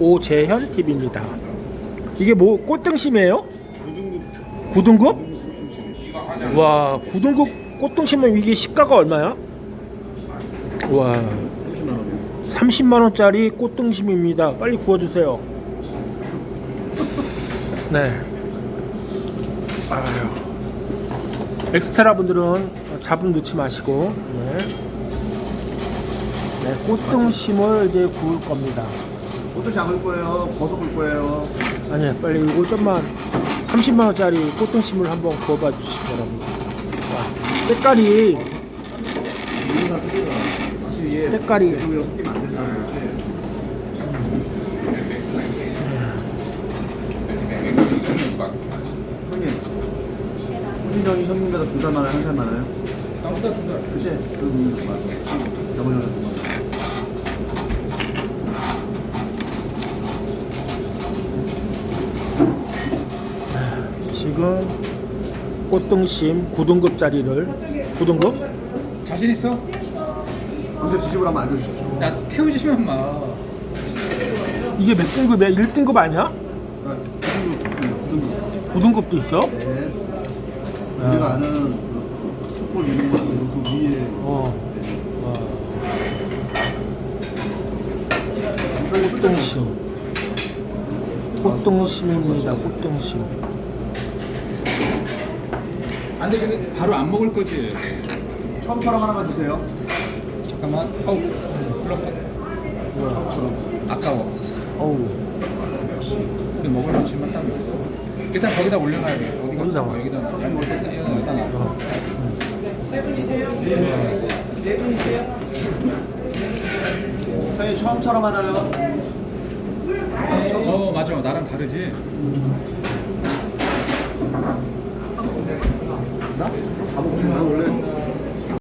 오재현 TV입니다. 이게 뭐 꽃등심이에요? 9등급? 와 9등급 꽃등심은 이게 시가가 얼마야? 와 30만 원이요. 30만 원짜리 꽃등심입니다. 빨리 구워주세요. 네. 아유. 엑스트라 분들은 잡음 넣지 마시고 네. 네, 꽃등심을 이제 구울 겁니다. 어떻게 잡을 거예요? 버섯 볼 거예요? 아니 빨리 이거 좀만 30만 원짜리 꽃등심을 한번 구워봐 주시기 바랍니다. 와, 색깔이 이거 다 뜯어요. 사실 얘 색깔이. 이렇게 섞이면 안 거지. 형님, 호진경이 형님보다 두살 많아요? 한 살 많아요? 나보다 두 살. 그치? 그, 맞아. 저번에 지금 꽃등심 9등급짜리를 9등급? 자신 있어? 근데 지집을 한번 알려주십시오. 야 태우지시면 마. 이게 몇 등급이야? 1등급 아니야? 아, 구등급, 구등급. 9등급도 있어? 네. 우리가 아는 그 촛불 이름 그 위에 어. 와. 저희 꽃등심. 꽃등심입니다. 꽃등심. 안 돼 근데 바로 안 먹을 거지. 처음처럼 하나만 주세요. 잠깐만. 어우. 불렀다. 처음처럼. 아까워. 어우. 근데 먹을 맛이만 딱 먹어. 일단 거기다 올려놔야 돼. 어디가? 어디다가? 어, 여기다. 아니 뭐 일단 여기다 여기다 놔. 저희 처음처럼 하나요? 어 맞아. 나랑 다르지.